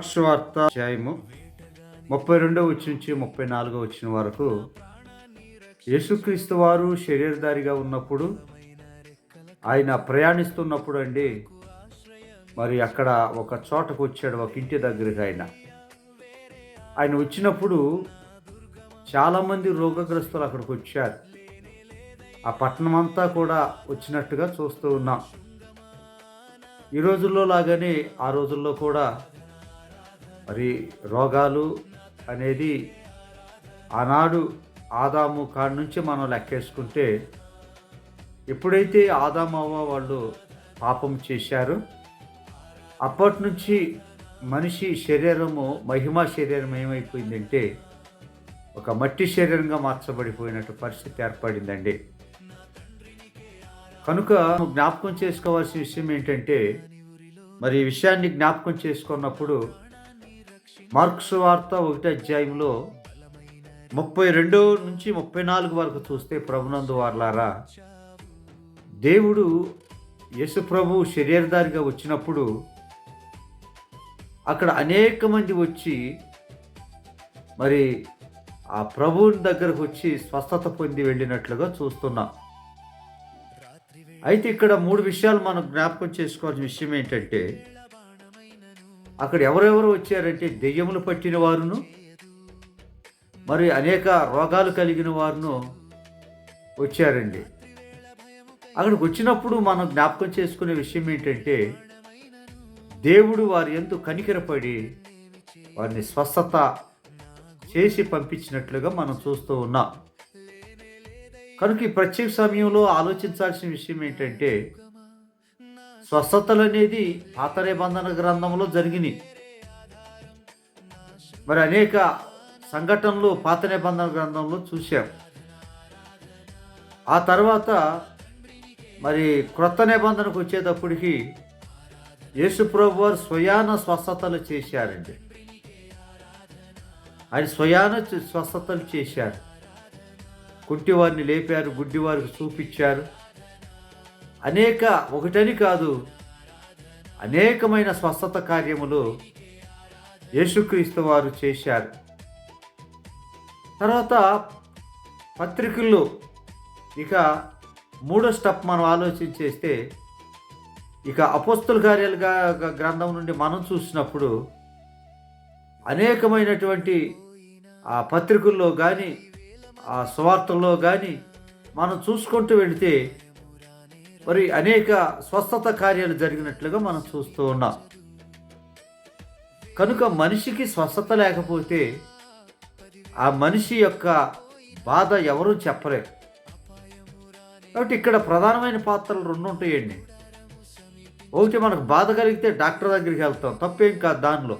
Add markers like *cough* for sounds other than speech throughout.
Marks వార్త అధ్యాయము ముప్పై రెండో వచ్చి నుంచి ముప్పై నాలుగో వచ్చిన వరకు. యేసుక్రీస్తు వారు శరీరధారిగా ఉన్నప్పుడు ఆయన ప్రయాణిస్తున్నప్పుడు అండి మరి అక్కడ ఒక చోటకు వచ్చాడు ఒక ఇంటి దగ్గరికి ఆయన. ఆయన వచ్చినప్పుడు చాలామంది రోగగ్రస్తులు అక్కడికి వచ్చారు. ఆ పట్టణం అంతా కూడా వచ్చినట్టుగా చూస్తూ ఉన్నాం. ఈ రోజుల్లో లాగానే ఆ రోజుల్లో కూడా మరి రోగాలు అనేది ఆనాడు ఆదాము కాడి నుంచి మనం లెక్కేసుకుంటే ఎప్పుడైతే ఆదామవ్వ వాళ్ళు పాపం చేశారో అప్పటి నుంచి మనిషి శరీరము మహిమా శరీరం ఏమైపోయిందంటే ఒక మట్టి శరీరంగా మార్చబడిపోయినట్టు పరిస్థితి ఏర్పడిందండి. కనుక జ్ఞాపకం చేసుకోవాల్సిన విషయం ఏంటంటే మరి ఈ విషయాన్ని జ్ఞాపకం చేసుకున్నప్పుడు మార్క్స్ వార్త ఒకటి అధ్యాయంలో ముప్పై రెండు నుంచి ముప్పై నాలుగు వరకు చూస్తే ప్రభునందు వార్లారా దేవుడు యేసు ప్రభు శరీరధారిగా వచ్చినప్పుడు అక్కడ అనేక మంది వచ్చి మరి ఆ ప్రభువుని దగ్గరకు వచ్చి స్వస్థత పొంది వెళ్ళినట్లుగా చూస్తున్నాం. అయితే ఇక్కడ మూడు విషయాలు మనం జ్ఞాపకం చేసుకోవాల్సిన విషయం ఏంటంటే అక్కడ ఎవరెవరు వచ్చారంటే దెయ్యములు పట్టిన వారును మరి అనేక రోగాలు కలిగిన వారును వచ్చారండి. అక్కడికి వచ్చినప్పుడు మనం జ్ఞాపకం చేసుకునే విషయం ఏంటంటే దేవుడు వారి ఎందు కనికరపడి వారిని స్వస్థత చేసి పంపించినట్లుగా మనం చూస్తూ ఉన్నాం. కనుక ఈ ప్రత్యేక సమయంలో ఆలోచించాల్సిన విషయం ఏంటంటే స్వస్థతలు అనేది పాత నిబంధన గ్రంథంలో జరిగినాయి. మరి అనేక సంఘటనలు పాత నిబంధన గ్రంథంలో చూశాం. ఆ తర్వాత మరి క్రొత్త నిబంధనకు వచ్చేటప్పటికి యేసుప్రభు వారు స్వయాన స్వస్థతలు చేశారండి. ఆయన స్వయాన స్వస్థతలు చేశారు. కుంటివారిని లేపారు గుడ్డివారికి చూపించారు. అనేక ఒకటని కాదు అనేకమైన స్వస్థత కార్యములు యేసుక్రీస్తు వారు చేశారు. తర్వాత పత్రికల్లో ఇక మూడో స్టెప్ మనం ఆలోచన చేస్తే ఇక అపోస్తుల కార్యాలుగా గ్రంథం నుండి మనం చూసినప్పుడు అనేకమైనటువంటి ఆ పత్రికల్లో కానీ ఆ సువార్తల్లో కానీ మనం చూసుకుంటూ వెళితే మరి అనేక స్వస్థత కార్యాలు జరిగినట్లుగా మనం చూస్తూ ఉన్నాం. కనుక మనిషికి స్వస్థత లేకపోతే ఆ మనిషి యొక్క బాధ ఎవరూ చెప్పలేరు. కాబట్టి ఇక్కడ ప్రధానమైన పాత్రలు రెండు ఉంటాయండి. ఒకటి మనకు బాధ కలిగితే డాక్టర్ దగ్గరికి వెళ్తాం తప్పేం కాదు దానిలో.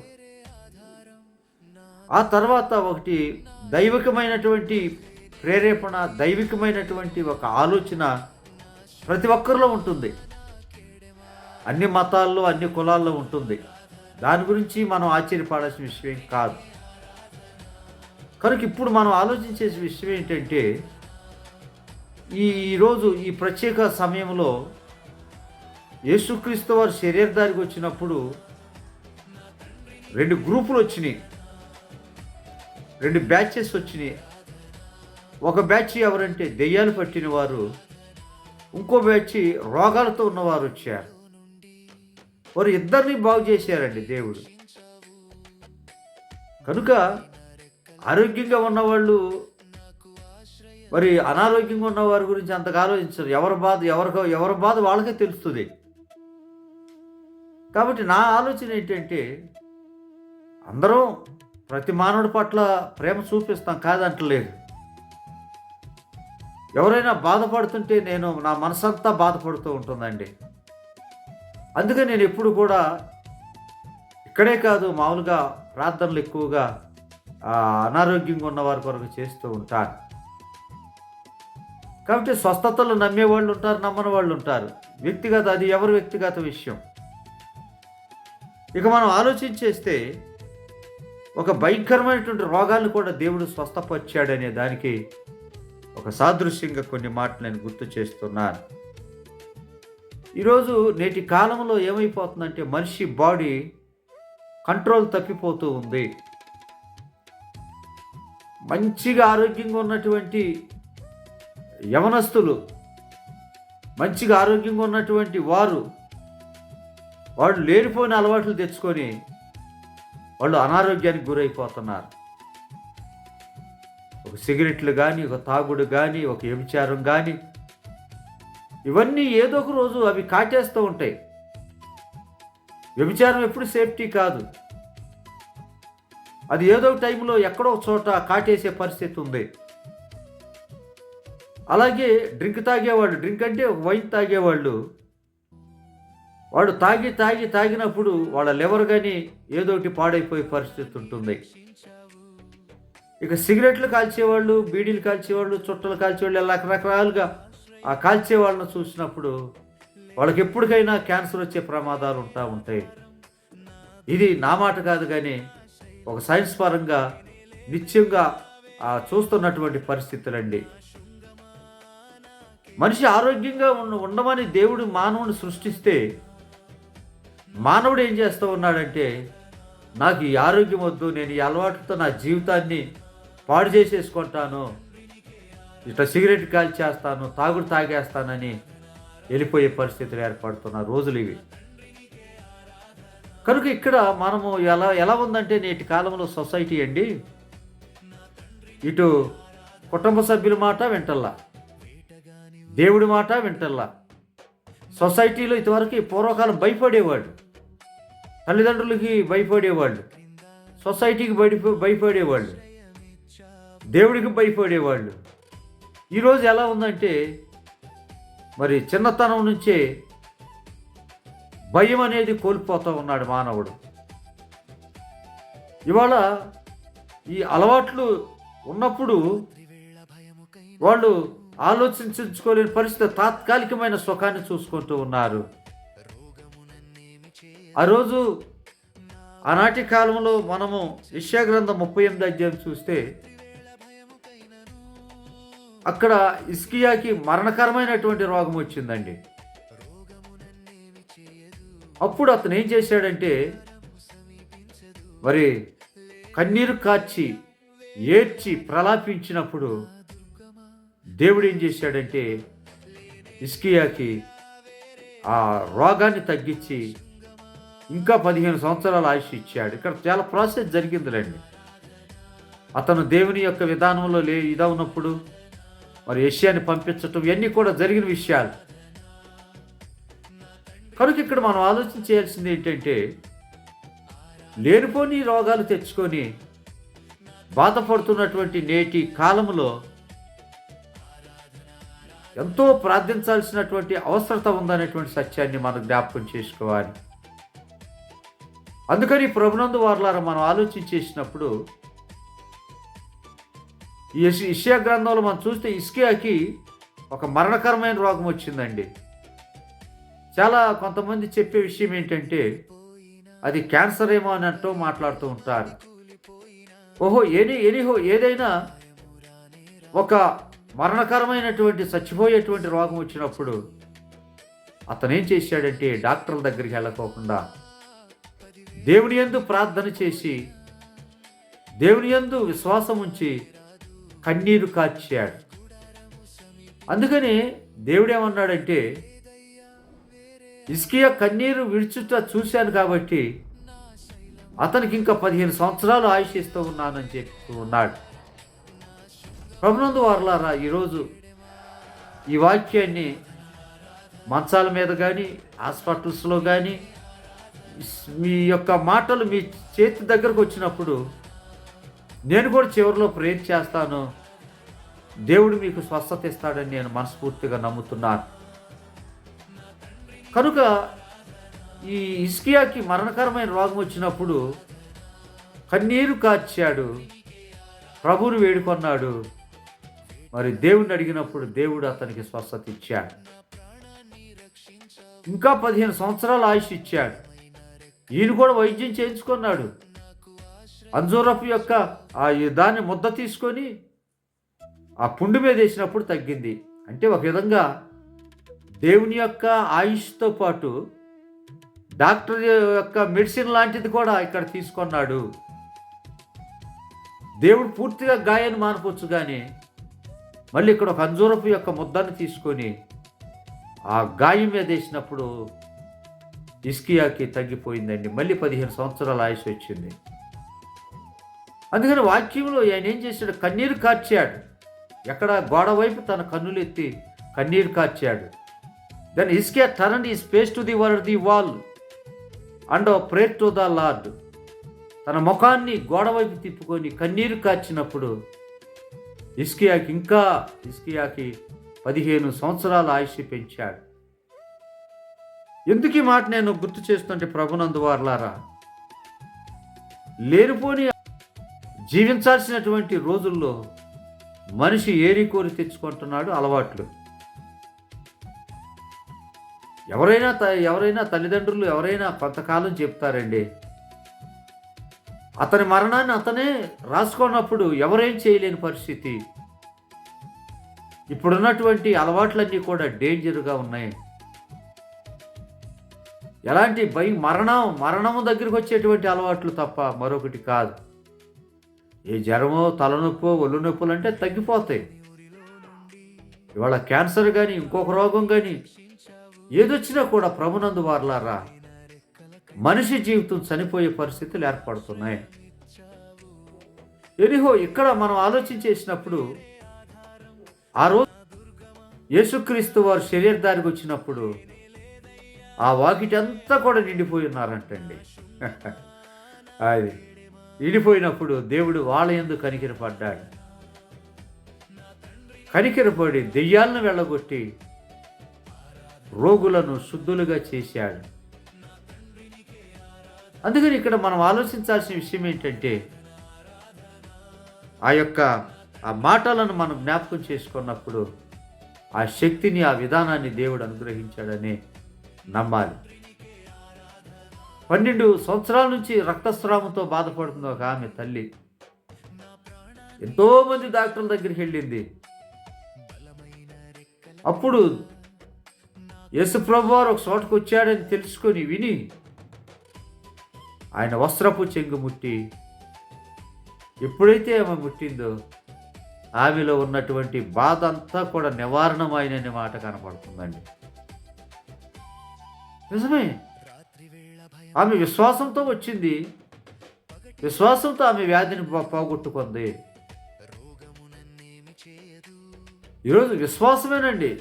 ఆ తర్వాత ఒకటి దైవికమైనటువంటి ప్రేరేపణ దైవికమైనటువంటి ఒక ఆలోచన ప్రతి ఒక్కరిలో ఉంటుంది. అన్ని మతాల్లో అన్ని కులాల్లో ఉంటుంది. దాని గురించి మనం ఆశ్చర్యపడాల్సిన విషయం కాదు. కనుక ఇప్పుడు మనం ఆలోచించే విషయం ఏంటంటే ఈ ఈరోజు ఈ ప్రత్యేక సమయంలో యేసుక్రీస్తు వారు శరీరదారికి వచ్చినప్పుడు రెండు గ్రూపులు వచ్చినాయి. రెండు బ్యాచెస్ వచ్చినాయి. ఒక బ్యాచ్ ఎవరంటే దెయ్యాలు పట్టిన వారు ఇంకో బ్యాచ్ రోగాలతో ఉన్నవారు వచ్చారు. వారు ఇద్దరిని బాగు చేశారండి దేవుడు. కనుక ఆరోగ్యంగా ఉన్నవాళ్ళు మరి అనారోగ్యంగా ఉన్న వారి గురించి అంతగా ఆలోచించరు. ఎవరి బాధ ఎవరికో ఎవరి బాధ వాళ్ళకే తెలుస్తుంది. కాబట్టి నా ఆలోచన ఏంటంటే అందరం ప్రతి మానవుడి పట్ల ప్రేమ చూపిస్తాం కాదంటలేదు. ఎవరైనా బాధపడుతుంటే నేను నా మనసంతా బాధపడుతూ ఉంటుందండి. అందుకే నేను ఎప్పుడు కూడా ఇక్కడే కాదు మామూలుగా ప్రార్థనలు ఎక్కువగా అనారోగ్యంగా ఉన్న వారి కొరకు చేస్తూ ఉంటాను. కాబట్టి స్వస్థతలు నమ్మే వాళ్ళు ఉంటారు నమ్మని వాళ్ళు ఉంటారు. వ్యక్తిగత అది ఎవరి వ్యక్తిగత విషయం. ఇక మనం ఆలోచించేస్తే ఒక భయంకరమైనటువంటి రోగాలను కూడా దేవుడు స్వస్థపరిచాడనే దానికి ఒక సాదృశ్యంగా కొన్ని మాటలు నేను గుర్తు చేస్తున్నాను. ఈరోజు నేటి కాలంలో ఏమైపోతుందంటే మనిషి బాడీ కంట్రోల్ తప్పిపోతూ ఉంది. మంచిగా ఆరోగ్యంగా ఉన్నటువంటి యవనస్తులు మంచిగా ఆరోగ్యంగా ఉన్నటువంటి వారు వాళ్ళు లేనిపోయిన అలవాట్లు తెచ్చుకొని వాళ్ళు అనారోగ్యానికి గురైపోతున్నారు. సిగరెట్లు కానీ ఒక తాగుడు కానీ ఒక వ్యభిచారం కానీ ఇవన్నీ ఏదో ఒక రోజు అవి కాటేస్తూ ఉంటాయి. వ్యభిచారం ఎప్పుడు సేఫ్టీ కాదు. అది ఏదో ఒక టైంలో ఎక్కడో చోట కాటేసే పరిస్థితి ఉంది. అలాగే డ్రింక్ తాగేవాళ్ళు డ్రింక్ అంటే ఒక వైన్ తాగేవాళ్ళు వాడు తాగి తాగి తాగినప్పుడు వాళ్ళ లివర్ కానీ ఏదో ఒకటి పాడైపోయే పరిస్థితి ఉంటుంది. ఇక సిగరెట్లు కాల్చేవాళ్ళు బీడీలు కాల్చేవాళ్ళు చుట్టలు కాల్చేవాళ్ళు ఇలా రకరకాలుగా ఆ కాల్చే వాళ్ళని చూసినప్పుడు వాళ్ళకి ఎప్పటికైనా క్యాన్సర్ వచ్చే ప్రమాదాలు ఉంటా ఉంటాయి. ఇది నా మాట కాదు కానీ ఒక సైన్స్ పరంగా నిత్యంగా ఆ చూస్తున్నటువంటి పరిస్థితులండి. మనిషి ఆరోగ్యంగా ఉన్న ఉండమని దేవుడు మానవుని సృష్టిస్తే మానవుడు ఏం చేస్తూ ఉన్నాడంటే నాకు ఈ ఆరోగ్యం వద్దు నేను ఈ అలవాటుతో నా జీవితాన్ని పాడు చేసేసుకుంటాను. ఇట్లా సిగరెట్ కాల్చేస్తాను తాగుడు తాగేస్తానని వెళ్ళిపోయే పరిస్థితులు ఏర్పడుతున్న రోజులు ఇవి. కనుక ఇక్కడ మనము ఎలా ఎలా ఉందంటే నేటి కాలంలో సొసైటీ అండి ఇటు కుటుంబ సభ్యుల మాట వింటల్లా దేవుడి మాట వింటల్లా. సొసైటీలో ఇంతవరకు పూర్వకాలం భయపడేవాళ్ళు తల్లిదండ్రులకి భయపడేవాళ్ళు సొసైటీకి బయట భయపడేవాళ్ళు. దేవుడికి భయపడేవాళ్ళు. ఈరోజు ఎలా ఉందంటే మరి చిన్నతనం నుంచే భయం అనేది కోల్పోతూ ఉన్నాడు మానవుడు. ఇవాళ ఈ అలవాట్లు ఉన్నప్పుడు వాళ్ళు ఆలోచించుకోలేని పరిస్థితి తాత్కాలికమైన సుఖాన్ని చూసుకుంటూ ఉన్నారు. ఆ రోజు ఆనాటి కాలంలో మనము విషయాగ్రంథం ముప్పై ఎనిమిది అధ్యాయం చూస్తే అక్కడ ఇస్కియాకి మరణకరమైనటువంటి రోగం వచ్చిందండి. అప్పుడు అతను ఏం చేశాడంటే మరి కన్నీరు కార్చి ఏడ్చి ప్రలాపించినప్పుడు దేవుడు ఏం చేశాడంటే ఇస్కియాకి ఆ రోగాన్ని తగ్గించి ఇంకా పదిహేను సంవత్సరాలు ఆయుష్ ఇచ్చాడు. ఇక్కడ చాలా ప్రాసెస్ జరిగిందిలేండి. అతను దేవుని యొక్క విధానంలో లే ఇదా ఉన్నప్పుడు మరి ఏషియాని పంపించటం ఇవన్నీ కూడా జరిగిన విషయాలు. కనుక ఇక్కడ మనం ఆలోచన చేయాల్సింది ఏంటంటే లేనిపోని రోగాలు తెచ్చుకొని బాధపడుతున్నటువంటి నేటి కాలంలో ఎంతో ప్రార్థించాల్సినటువంటి అవసరత ఉందనేటువంటి సత్యాన్ని మనం జ్ఞాపకం చేసుకోవాలి. అందుకని ప్రభునందు వారులారా మనం ఆలోచన చేసినప్పుడు ఇషియా గ్రంథంలో మనం చూస్తే ఇస్కియాకి ఒక మరణకరమైన రోగం వచ్చిందండి. చాలా కొంతమంది చెప్పే విషయం ఏంటంటే అది క్యాన్సర్ ఏమో అన్నట్టు మాట్లాడుతూ ఉంటారు. ఓహో ఎనీ ఎనీహో ఏదైనా ఒక మరణకరమైనటువంటి చచ్చిపోయేటువంటి రోగం వచ్చినప్పుడు అతను ఏం చేశాడంటే డాక్టర్ల దగ్గరికి వెళ్ళకోకుండా దేవుని యందు ప్రార్థన చేసి దేవుని యందు విశ్వాసం ఉంచి కన్నీరు కాచాడు. అందుకని దేవుడేమన్నాడంటే ఇస్కియా కన్నీరు విడుచుట చూశాను కాబట్టి అతనికి ఇంకా పదిహేను సంవత్సరాలు ఆయుష్ ఇస్తూ ఉన్నానని చెప్తూ ఉన్నాడు. ప్రభునందు వారులారా ఈరోజు ఈ వాక్యాన్ని మంచాల మీద కానీ హాస్పిటల్స్లో కానీ మీ యొక్క మాటలు మీ చేతి దగ్గరకు వచ్చినప్పుడు నేను కూడా చివరిలో ప్రేర్ చేస్తాను. దేవుడు మీకు స్వస్థత ఇస్తాడని నేను మనస్ఫూర్తిగా నమ్ముతున్నాను. కనుక ఈ ఇస్కియాకి మరణకరమైన రోగం వచ్చినప్పుడు కన్నీరు కాచాడు ప్రభువుని వేడుకొన్నాడు. మరి దేవుడిని అడిగినప్పుడు దేవుడు అతనికి స్వస్థత ఇచ్చాడు. ఇంకా పదిహేను సంవత్సరాల ఆయుష్ ఇచ్చాడు. ఈయన కూడా వైద్యం చేయించుకున్నాడు. అంజూరపు యొక్క ఆ దాన్ని ముద్ద తీసుకొని ఆ పుండు మీద వేసినప్పుడు తగ్గింది. అంటే ఒక విధంగా దేవుని యొక్క ఆయుష్తో పాటు డాక్టర్ యొక్క మెడిసిన్ లాంటిది కూడా ఇక్కడ తీసుకున్నాడు. దేవుడు పూర్తిగా గాయాన్ని మానపచ్చు కానీ మళ్ళీ ఇక్కడ ఒక అంజూరపు యొక్క ముద్దను తీసుకొని ఆ గాయం మీద వేసినప్పుడు ఇస్కియాకి తగ్గిపోయిందండి. మళ్ళీ పదిహేను సంవత్సరాల ఆయుష్ వచ్చింది. అందుకని వాక్యంలో ఆయన ఏం చేశాడు? కన్నీరు కార్చాడు. ఎక్కడ గోడ వైపు తన కన్నులు ఎత్తి కన్నీరు కార్చాడు. Then Hezekiah turn his face to the word the wall and prayed to the Lord తన ముఖాన్ని గోడ వైపు తిప్పుకొని కన్నీరు కార్చినప్పుడు ఇస్కియాకి ఇంకా ఇస్కియాకి పదిహేను సంవత్సరాల ఆయుష్ పెంచాడు. ఎందుకు ఈ మాట నేను గుర్తు చేస్తుంటే ప్రభునందు వార్లారా? లేనిపోని జీవించాల్సినటువంటి రోజుల్లో మనిషి ఏరి కోరి తెచ్చుకుంటున్నాడు అలవాట్లు. ఎవరైనా త- ఎవరైనా తల్లిదండ్రులు ఎవరైనా కొంతకాలం చెప్తారండి అతని మరణాన్ని అతనే రాసుకున్నప్పుడు ఎవరేం చేయలేని పరిస్థితి. ఇప్పుడున్నటువంటి అలవాట్లన్నీ కూడా డేంజర్గా ఉన్నాయి. ఎలాంటి భయం మరణం మరణము దగ్గరికి వచ్చేటువంటి అలవాట్లు తప్ప మరొకటి కాదు. ఏ జ్వరమో తలనొప్పో ఒళ్ళు నొప్పులు అంటే తగ్గిపోతాయి. ఇవాళ క్యాన్సర్ కానీ ఇంకొక రోగం కానీ ఏదొచ్చినా కూడా ప్రభునందు వారలారా మనిషి జీవితం చనిపోయే పరిస్థితులు ఏర్పడుతున్నాయి. ఎనిహో ఇక్కడ మనం ఆలోచించేసినప్పుడు ఆ రోజు యేసుక్రీస్తు వారు శరీరదారికి వచ్చినప్పుడు ఆ వాకిటి అంతా కూడా నిండిపోయి ఉన్నారంటండి. *laughs* అది. విడిపోయినప్పుడు దేవుడు వాళ్ళ ఎందు కనికిరపడ్డాడు కనికిరపడి దెయ్యాలను వెళ్ళగొట్టి రోగులను శుద్ధులుగా చేశాడు. అందుకని ఇక్కడ మనం ఆలోచించాల్సిన విషయం ఏంటంటే ఆ యొక్క ఆ మాటలను మనం జ్ఞాపకం చేసుకున్నప్పుడు ఆ శక్తిని ఆ విధానాన్ని దేవుడు అనుగ్రహించాడని నమ్మాలి. పన్నెండు సంవత్సరాల నుంచి రక్తస్రావంతో బాధపడుతుంది ఒక ఆమె తల్లి. ఎంతోమంది డాక్టర్ల దగ్గరికి వెళ్ళింది. అప్పుడు యేసుప్రభు వారు ఒక చోటకు వచ్చాడని తెలుసుకొని విని ఆయన వస్త్రపు చెంగు ముట్టి ఎప్పుడైతే ఆమె ముట్టిందో ఆమెలో ఉన్నటువంటి బాధ అంతా కూడా నివారణమైన మాట కనపడుతుందండి. నిజమే? ఆమె విశ్వాసంతో వచ్చింది. విశ్వాసంతో ఆమె వ్యాధిని పోగొట్టుకుంది. ఈరోజు విశ్వాసమేనండి.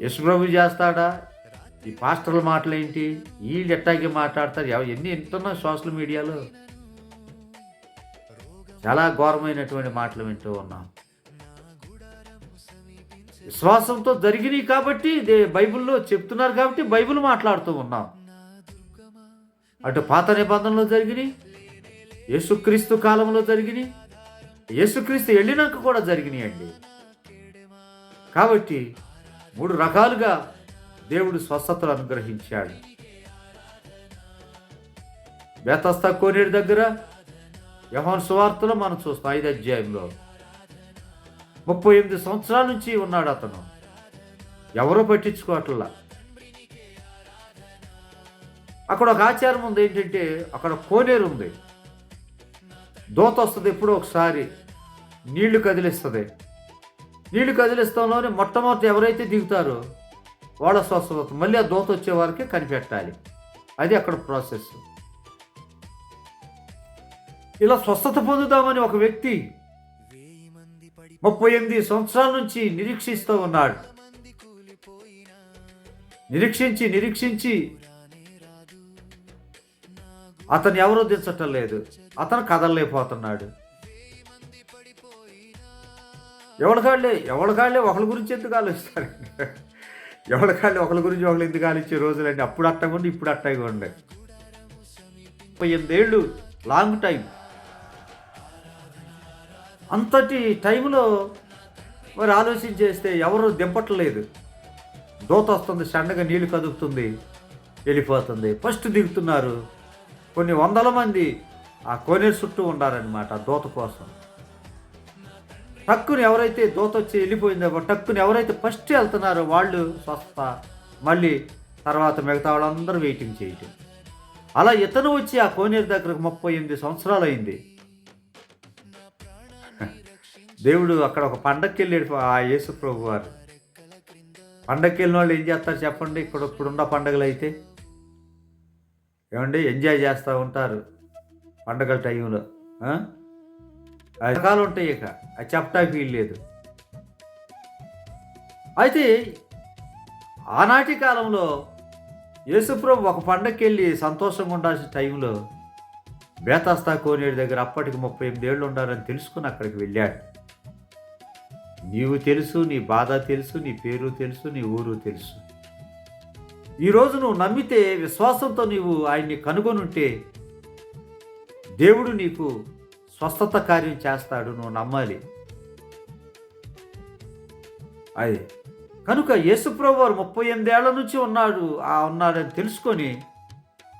యశుప్రభు చేస్తాడా? ఈ పాస్టర్ల మాటలేంటి? వీళ్ళు ఎట్టాగే మాట్లాడతారు? ఎవ- ఎన్ని వింటున్నాం సోషల్ మీడియాలో చాలా ఘోరమైనటువంటి మాటలు వింటూ ఉన్నాం. విశ్వాసంతో జరిగినాయి కాబట్టి బైబిల్లో చెప్తున్నారు కాబట్టి బైబిల్ మాట్లాడుతూ ఉన్నాం. అటు పాత నిబంధనలో జరిగినాయి యేసుక్రీస్తు కాలంలో జరిగినాయి యేసుక్రీస్తు వెళ్ళినాక కూడా జరిగినాయండి. కాబట్టి మూడు రకాలుగా దేవుడు స్వస్థతలు అనుగ్రహించాడు. బేతస్తా కోనేరు దగ్గర యహోన్ సువార్తలో మనం చూస్తాం ఐదు అధ్యాయంలో. ముప్పై ఎనిమిది సంవత్సరాల నుంచి ఉన్నాడు అతను. ఎవరో పట్టించుకోవట్లా? అక్కడ ఒక ఆచారం ఉంది ఏంటంటే అక్కడ కోనేరు ఉంది. దోత వస్తుంది ఎప్పుడో ఒకసారి నీళ్ళు కదిలిస్తుంది. నీళ్ళు కదిలిస్తాంలోనే మొట్టమొదటి ఎవరైతే దిగుతారో వాళ్ళ స్వస్థత మళ్ళీ ఆ దోత వచ్చే వారికి కనిపెట్టాలి. అది అక్కడ ప్రాసెస్. ఇలా స్వస్థత పొందుదామని ఒక వ్యక్తి ముప్పై ఎనిమిది సంవత్సరాల నుంచి నిరీక్షిస్తూ ఉన్నాడు. నిరీక్షించి నిరీక్షించి అతను ఎవరో దించటం లేదు. అతను కదలలేకపోతున్నాడు. ఎవరికాళ్ళే ఎవరికాళ్ళే ఒకరి గురించి ఎందుకు ఆలోచిస్తారు? ఎవరికాళ్ళే ఒకరి గురించి ఒకరు ఎందుకు ఆలోచించే రోజులండి? అప్పుడు అట్టకుండా ఇప్పుడు అట్టగా ఉండే ముప్పై ఎనిమిదేళ్ళు లాంగ్ టైం అంతటి టైంలో మరి ఆలోచన చేస్తే ఎవరు దింపట్లేదు. దోత వస్తుంది సన్నగా నీళ్ళు కదుపుతుంది వెళ్ళిపోతుంది. ఫస్ట్ దిగుతున్నారు. కొన్ని వందల మంది ఆ కోనేరు చుట్టూ ఉండారనమాట దోత కోసం. టక్కుని ఎవరైతే దోత వచ్చి వెళ్ళిపోయిందో టక్కుని ఎవరైతే ఫస్ట్ వెళ్తున్నారో వాళ్ళు స్వస్థ. మళ్ళీ తర్వాత మిగతా వాళ్ళందరూ వెయిటింగ్ చేయటం. అలా ఇతను వచ్చి ఆ కోనేరు దగ్గరకు ముప్పై ఎనిమిది సంవత్సరాలు అయింది. దేవుడు అక్కడ ఒక పండక్కి వెళ్ళాడు ఆ యేసు ప్రభు వారు పండక్కి వెళ్ళిన వాళ్ళు ఏం చేస్తారు చెప్పండి? ఇక్కడ ఇప్పుడున్న పండగలు అయితే ఏమండి? ఎంజాయ్ చేస్తూ ఉంటారు పండగల టైంలో. రకాలు ఉంటాయి ఇక. అది చెప్పటానికి వీలు లేదు. అయితే ఆనాటి కాలంలో యేసుప్రభు ఒక పండగకి వెళ్ళి సంతోషంగా ఉండాల్సిన టైంలో బేతాస్తా కోనేరు దగ్గర అప్పటికి ముప్పై ఎనిమిది ఏళ్ళు ఉండాలని తెలుసుకుని అక్కడికి వెళ్ళాడు. నీవు తెలుసు నీ బాధ తెలుసు నీ పేరు తెలుసు నీ ఊరు తెలుసు. ఈరోజు నువ్వు నమ్మితే విశ్వాసంతో నీవు ఆయన్ని కనుగొనుంటే దేవుడు నీకు స్వస్థత కార్యం చేస్తాడు నువ్వు నమ్మాలి. అది. కనుక యేసుప్రభు వారు ముప్పై ఎనిమిదేళ్ళ నుంచి ఉన్నాడు ఆ ఉన్నాడని తెలుసుకొని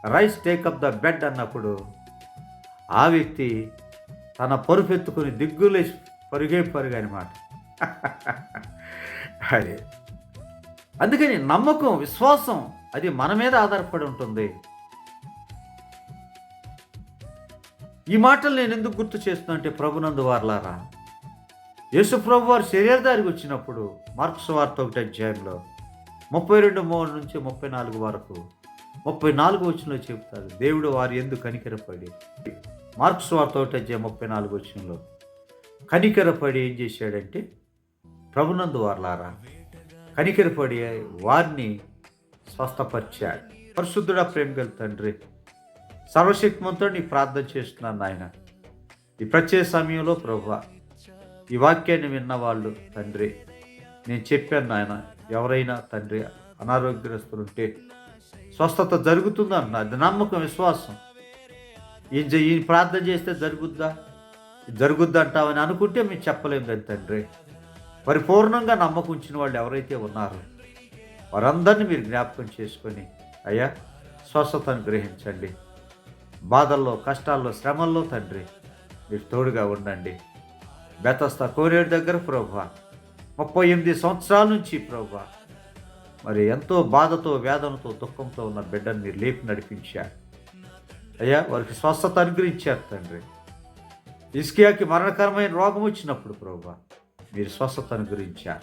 రైస్ టేకప్ ద బెడ్ అన్నప్పుడు ఆ వ్యక్తి తన పరుపెత్తుకుని దిగ్గులేసి పరుగే పరుగు అనమాట *laughs* అదే. అందుకని నమ్మకం విశ్వాసం అది మన మీద ఆధారపడి ఉంటుంది. ఈ మాటలు నేను ఎందుకు గుర్తు చేస్తున్నా అంటే ప్రభునందు వారలారా యేసు ప్రభు వారు శరీరదారికి వచ్చినప్పుడు మార్క్స్ వార్త ఒకటి అధ్యాయంలో ముప్పై రెండు మూడు నుంచి ముప్పై నాలుగు వరకు ముప్పై నాలుగు వచ్చినలో చెప్తారు దేవుడు వారు ఎందుకు కనికరపడి మార్క్స్ వార్త ఒకటి అధ్యాయం ముప్పై నాలుగు వచ్చినలో కనికరపడి ఏం చేశాడంటే ప్రభునందు వారలారా కనికరపడి వారిని స్వస్థపరిచాడు. పరిశుద్ధుడ ప్రేమ గల తండ్రి సర్వశక్తిమంతో నీ ప్రార్థన చేస్తున్నాను నాయన. ఈ ప్రత్యేక సమయంలో ప్రభు ఈ వాక్యాన్ని విన్నవాళ్ళు తండ్రి నేను చెప్పాను నాయన ఎవరైనా తండ్రి అనారోగ్యగ్రస్తులుంటే స్వస్థత జరుగుతుందన్న అది నమ్మకం విశ్వాసం. ఈయన జ- ప్రార్థన చేస్తే జరుగుద్దా? జరుగుద్దా అంటావని అనుకుంటే మేము చెప్పలేము కదా తండ్రి. పరిపూర్ణంగా నమ్మకం ఉంచిన వాళ్ళు ఎవరైతే ఉన్నారో వారందరినీ మీరు జ్ఞాపకం చేసుకొని అయ్యా స్వస్థతను గ్రహించండి. బాధల్లో కష్టాల్లో శ్రమల్లో తండ్రి మీరు తోడుగా ఉండండి. బెతస్తా కోరేడు దగ్గర ప్రభా ముప్పై ఎనిమిది సంవత్సరాల నుంచి ప్రభా మరి ఎంతో బాధతో వేదనతో దుఃఖంతో ఉన్న బిడ్డను మీరు లేపి నడిపించారు. అయ్యా వారికి స్వస్థత అనుగ్రహించారు తండ్రి. ఇస్కియాకి మరణకరమైన రోగం వచ్చినప్పుడు ప్రభా మీరు స్వస్థత అనుగ్రహించారు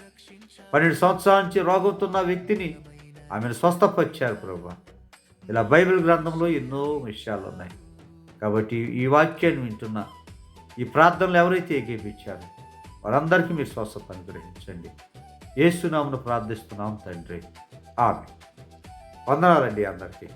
పన్నెండు సంవత్సరాల నుంచి రోగంతో ఉన్న వ్యక్తిని ఆమెను స్వస్థపరిచారు ప్రభా. ఇలా బైబిల్ గ్రంథంలో ఎన్నో విషయాలు ఉన్నాయి. కాబట్టి ఈ వాక్యాన్ని వింటున్న ఈ ప్రార్థనలు ఎవరైతే ఏకేపించారు వారందరికీ మీరు స్వస్థత అనుగ్రహించండి. ఏసునామను ప్రార్థిస్తున్నాం తండ్రి. ఆమె వందనాలండి అందరికీ.